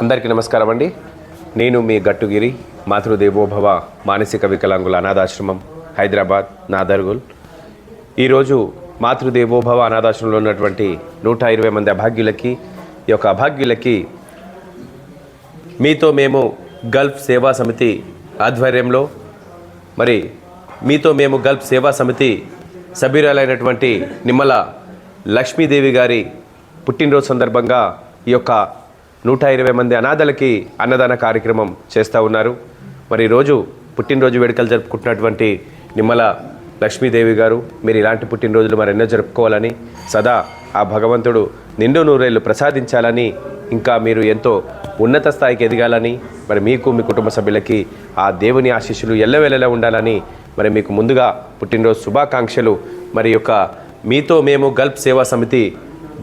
అందరికీ నమస్కారం అండి. నేను మీ గట్టుగిరి మాతృదేవోభవ మానసిక వికలాంగుల అనాథాశ్రమం హైదరాబాద్ నాదర్గుల్. ఈరోజు మాతృదేవోభవ అనాథాశ్రమంలో ఉన్నటువంటి నూట ఇరవై మంది అభాగ్యులకి ఈ యొక్క అభాగ్యులకి మీతో మేము గల్ఫ్ సేవా సమితి ఆధ్వర్యంలో మరి మీతో మేము గల్ఫ్ సేవా సమితి సభ్యురాలైనటువంటి నిమ్మల లక్ష్మీదేవి గారి పుట్టినరోజు సందర్భంగా ఈ యొక్క నూట ఇరవై మంది అనాథలకి అన్నదాన కార్యక్రమం చేస్తూ ఉన్నారు. మరి ఈరోజు పుట్టినరోజు వేడుకలు జరుపుకుంటున్నటువంటి నిమ్మల లక్ష్మీదేవి గారు మీరు ఇలాంటి పుట్టినరోజులు మరెన్నో జరుపుకోవాలని సదా ఆ భగవంతుడు నిండు నూరేళ్ళు ప్రసాదించాలని ఇంకా మీరు ఎంతో ఉన్నత స్థాయికి ఎదగాలని మరి మీకు మీ కుటుంబ సభ్యులకి ఆ దేవుని ఆశీస్సులు ఎల్లవేళలా ఉండాలని మరి మీకు ముందుగా పుట్టినరోజు శుభాకాంక్షలు. మరి యొక్క మీతో మేము గల్ఫ్ సేవా సమితి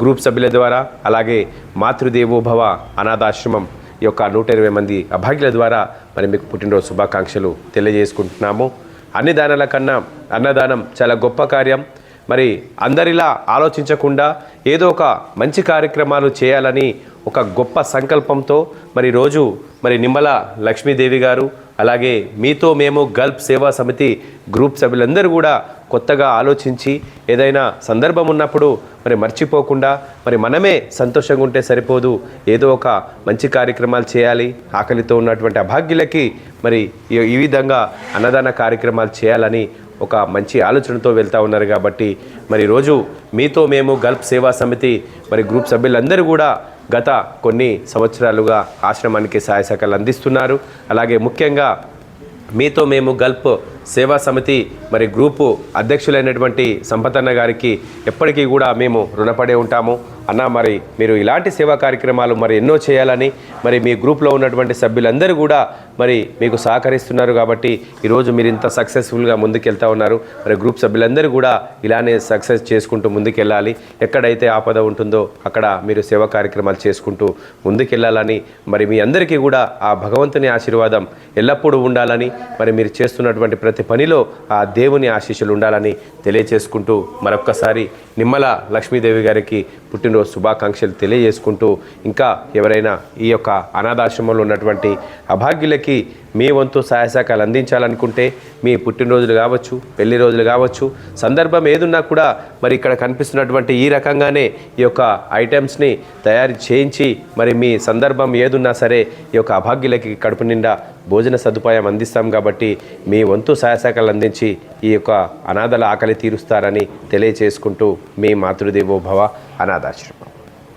గ్రూప్ సభ్యుల ద్వారా అలాగే మాతృదేవోభవ అనాథాశ్రమం ఈ యొక్క నూట ఇరవై మంది అభాగ్యుల ద్వారా మరి మీకు పుట్టినరోజు శుభాకాంక్షలు తెలియజేసుకుంటున్నాము. అన్ని దానాల కన్నా అన్నదానం చాలా గొప్ప కార్యం. మరి అందరిలా ఆలోచించకుండా ఏదో ఒక మంచి కార్యక్రమాలు చేయాలని ఒక గొప్ప సంకల్పంతో మరి రోజు మరి నిమ్మల లక్ష్మీదేవి గారు అలాగే మీతో మేము గల్ఫ్ సేవా సమితి గ్రూప్ సభ్యులందరూ కూడా కొత్తగా ఆలోచించి ఏదైనా సందర్భం ఉన్నప్పుడు మరి మర్చిపోకుండా మరి మనమే సంతోషంగా ఉంటే సరిపోదు. ఏదో ఒక మంచి కార్యక్రమాలు చేయాలి. ఆకలితో ఉన్నటువంటి అభాగ్యులకి మరి ఈ- ఈ విధంగా అన్నదాన కార్యక్రమాలు చేయాలని ఒక మంచి ఆలోచనతో వెళ్తూ ఉన్నారు కాబట్టి మరి రోజు మీతో మేము గల్ఫ్ సేవా సమితి మరి గ్రూప్ సభ్యులందరూ కూడా గత కొన్ని సంవత్సరాలుగా ఆశ్రమానికి సహాయ సహకారాలు అందిస్తున్నారు. అలాగే ముఖ్యంగా మీతో మేము గల్ఫ్ సేవా సమితి మరి గ్రూపు అధ్యక్షులైనటువంటి సంపతన్న గారికి ఎప్పటికీ కూడా మేము రుణపడే ఉంటాము. అన్న మరి మీరు ఇలాంటి సేవా కార్యక్రమాలు మరి ఎన్నో చేయాలని మరి మీ గ్రూప్లో ఉన్నటువంటి సభ్యులందరూ కూడా మరి మీకు సహకరిస్తున్నారు కాబట్టి ఈరోజు మీరు ఇంత సక్సెస్ఫుల్గా ముందుకెళ్తా ఉన్నారు. మరి గ్రూప్ సభ్యులందరూ కూడా ఇలానే సక్సెస్ చేసుకుంటూ ముందుకెళ్ళాలి. ఎక్కడైతే ఆపద ఉంటుందో అక్కడ మీరు సేవా కార్యక్రమాలు చేసుకుంటూ ముందుకెళ్ళాలని మరి మీ అందరికీ కూడా ఆ భగవంతుని ఆశీర్వాదం ఎల్లప్పుడూ ఉండాలని మరి మీరు చేస్తున్నటువంటి ప్రతి పనిలో ఆ దేవుని ఆశీస్సులు ఉండాలని తెలియచేసుకుంటూ మరొక్కసారి నిమ్మల లక్ష్మీదేవి గారికి పుట్టినరోజు శుభాకాంక్షలు తెలియజేసుకుంటూ ఇంకా ఎవరైనా ఈ యొక్క అనాథాశ్రమంలో ఉన్నటువంటి అభాగ్యులకి మీ వంతు సహాయ సహకాలు అందించాలనుకుంటే మీ పుట్టినరోజులు కావచ్చు పెళ్ళి రోజులు కావచ్చు సందర్భం ఏదున్నా కూడా మరి ఇక్కడ కనిపిస్తున్నటువంటి ఈ రకంగానే ఈ యొక్క ఐటమ్స్ని తయారు చేయించి మరి మీ సందర్భం ఏదున్నా సరే ఈ యొక్క అభాగ్యులకి కడుపు నిండా భోజన సదుపాయం అందిస్తాం కాబట్టి మీ వంతు సహాయ సహకాలు అందించి ఈ యొక్క అనాథల ఆకలి తీరుస్తారని తెలియచేసుకుంటూ మీ మాతృదేవోభవ అనాథాశ్రమం.